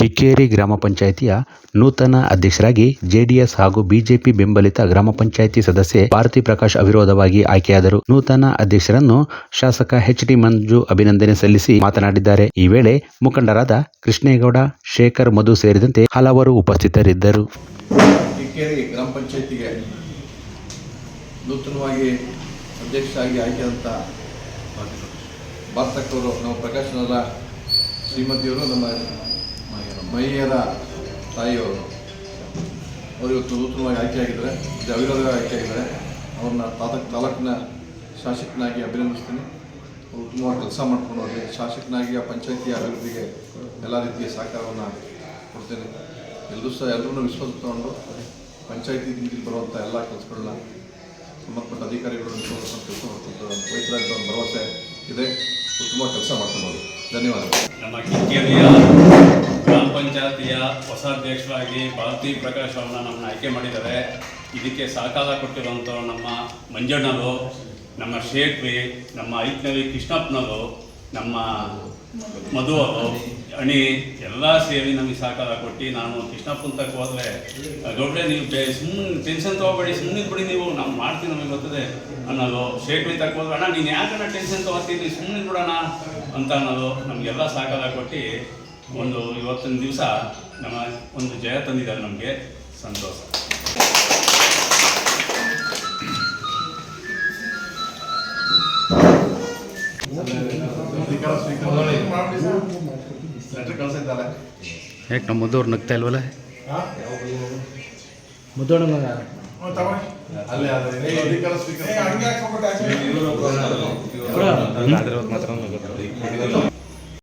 ಕಿಕ್ಕೇರಿ ಗ್ರಾಮ ಪಂಚಾಯಿತಿಯ ನೂತನ ಅಧ್ಯಕ್ಷರಾಗಿ ಜೆಡಿಎಸ್ ಹಾಗೂ ಬಿಜೆಪಿ ಬೆಂಬಲಿತ ಗ್ರಾಮ ಪಂಚಾಯಿತಿ ಸದಸ್ಯೆ ಭಾರತಿ ಪ್ರಕಾಶ್ ಅವಿರೋಧವಾಗಿ ಆಯ್ಕೆಯಾದರು. ನೂತನ ಅಧ್ಯಕ್ಷರನ್ನು ಶಾಸಕ ಎಚ್ ಡಿ ಮಂಜು ಅಭಿನಂದನೆ ಸಲ್ಲಿಸಿ ಮಾತನಾಡಿದ್ದಾರೆ. ಈ ವೇಳೆ ಮುಖಂಡರಾದ ಕೃಷ್ಣೇಗೌಡ, ಶೇಖರ್, ಮಧು ಸೇರಿದಂತೆ ಹಲವರು ಉಪಸ್ಥಿತರಿದ್ದರು. ಕಿಕ್ಕೇರಿ ಗ್ರಾಮ ಪಂಚಾಯತಿಗೆ ನೂತನವಾಗಿ ಅಧ್ಯಕ್ಷರಾಗಿ ಭಾರತಕ್ಕವರು, ನಮ್ಮ ಶ್ರೀಮತಿಯವರು, ನಮ್ಮ ಮಹಿಳೆಯರ ತಾಯಿಯವರು. ಅವರು ಇವತ್ತು ನೂತನವಾಗಿ ಆಯ್ಕೆಯಾಗಿದ್ದಾರೆ. ಅವಿರೋಧವಾಗಿ ಆಯ್ಕೆಯಾಗಿದ್ದಾರೆ. ಅವ್ರನ್ನ ತಾತ ತಾಲೂಕಿನ ಶಾಸಕನಾಗಿ ಅಭಿನಂದಿಸ್ತೀನಿ. ಅವರು ಉತ್ತಮವಾಗಿ ಕೆಲಸ ಮಾಡ್ಕೊಂಡು ಹೋಗಿ ಶಾಸಕನಾಗಿ ಆ ಪಂಚಾಯತಿಯ ಅಭಿವೃದ್ಧಿಗೆ ಎಲ್ಲ ರೀತಿಯ ಸಹಕಾರವನ್ನು ಕೊಡ್ತೇನೆ. ಎಲ್ಲರೂ ಸಹ ಎಲ್ಲರೂ ವಿಶ್ವಾಸ ತಗೊಂಡು ಪಂಚಾಯತಿ ನಿಧಿಗೆ ಬರುವಂಥ ಎಲ್ಲ ಕೆಲಸಗಳನ್ನ ಸಂಬಂಧಪಟ್ಟ ಅಧಿಕಾರಿಗಳು ಕೆಲಸ ವಹಿಸಿದ ಭರವಸೆ ಇದೆ. ಉತ್ತಮ ಕೆಲಸ ಮಾಡ್ಕೊಂಡು ಧನ್ಯವಾದಗಳು. ನಮ್ಮ ಪಂಚಾಯತಿಯ ಹೊಸ ಅಧ್ಯಕ್ಷರಾಗಿ ಭಾರತಿ ಪ್ರಕಾಶ್ ಅವ್ರನ್ನ ನಮ್ಮನ್ನ ಆಯ್ಕೆ ಮಾಡಿದ್ದಾರೆ. ಇದಕ್ಕೆ ಸಹಕಾರ ಕೊಟ್ಟಿರುವಂಥವ್ರು ನಮ್ಮ ಮಂಜಣ್ಣರು, ನಮ್ಮ ಶೇಖ್ರಿ ನಮ್ಮ ಐತ್ನವಿ ಕೃಷ್ಣಪ್ಪನವರು, ನಮ್ಮ ಮಧು ಅವರು, ಅಣಿ ಎಲ್ಲ ಸೇರಿ ನಮಗೆ ಸಹಕಾರ ಕೊಟ್ಟು ನಾನು ಕೃಷ್ಣಪ್ಪನ ತಕ್ಕ ಹೋದರೆ ದೊಡ್ಡ ನೀವು ಸುಮ್ಮನೆ ಟೆನ್ಷನ್ ತೊಗೋಬೇಡಿ ಸುಮ್ಮನೆ ಬಿಡಿ ನೀವು, ನಾವು ಮಾಡ್ತೀವಿ ನಮಗೆ ಗೊತ್ತದೆ ಅನ್ನೋದು. ಶೇಖ್ರಿ ತಕ್ಕ ಹೋದ್ರೆ, ಅಣ್ಣ, ನೀನು ಯಾಕಣ್ಣ ಟೆನ್ಷನ್ ತೊಗೋತೀನಿ ಸುಮ್ಮನೆ ಬಿಡೋಣ ಅಂತ ಅನ್ನೋದು ನಮಗೆಲ್ಲ ಸಹಕಾರ ಕೊಟ್ಟು ಒಂದು ಇವತ್ತಿನ ದಿವಸ ನಮ್ಮ ಒಂದು ಜಯ ತಂದಿದ್ದಾರೆ ನಮಗೆ. ಸಂತೋಷ. ಯಾಕೆ ನಮ್ಮ ಮುದ್ದವ್ರು ನಗ್ತಾ ಇಲ್ವಲ್ಲ? ಮುದ್ದೋಣ ಅಧಿಕಾರ ಸ್ವೀಕಾರ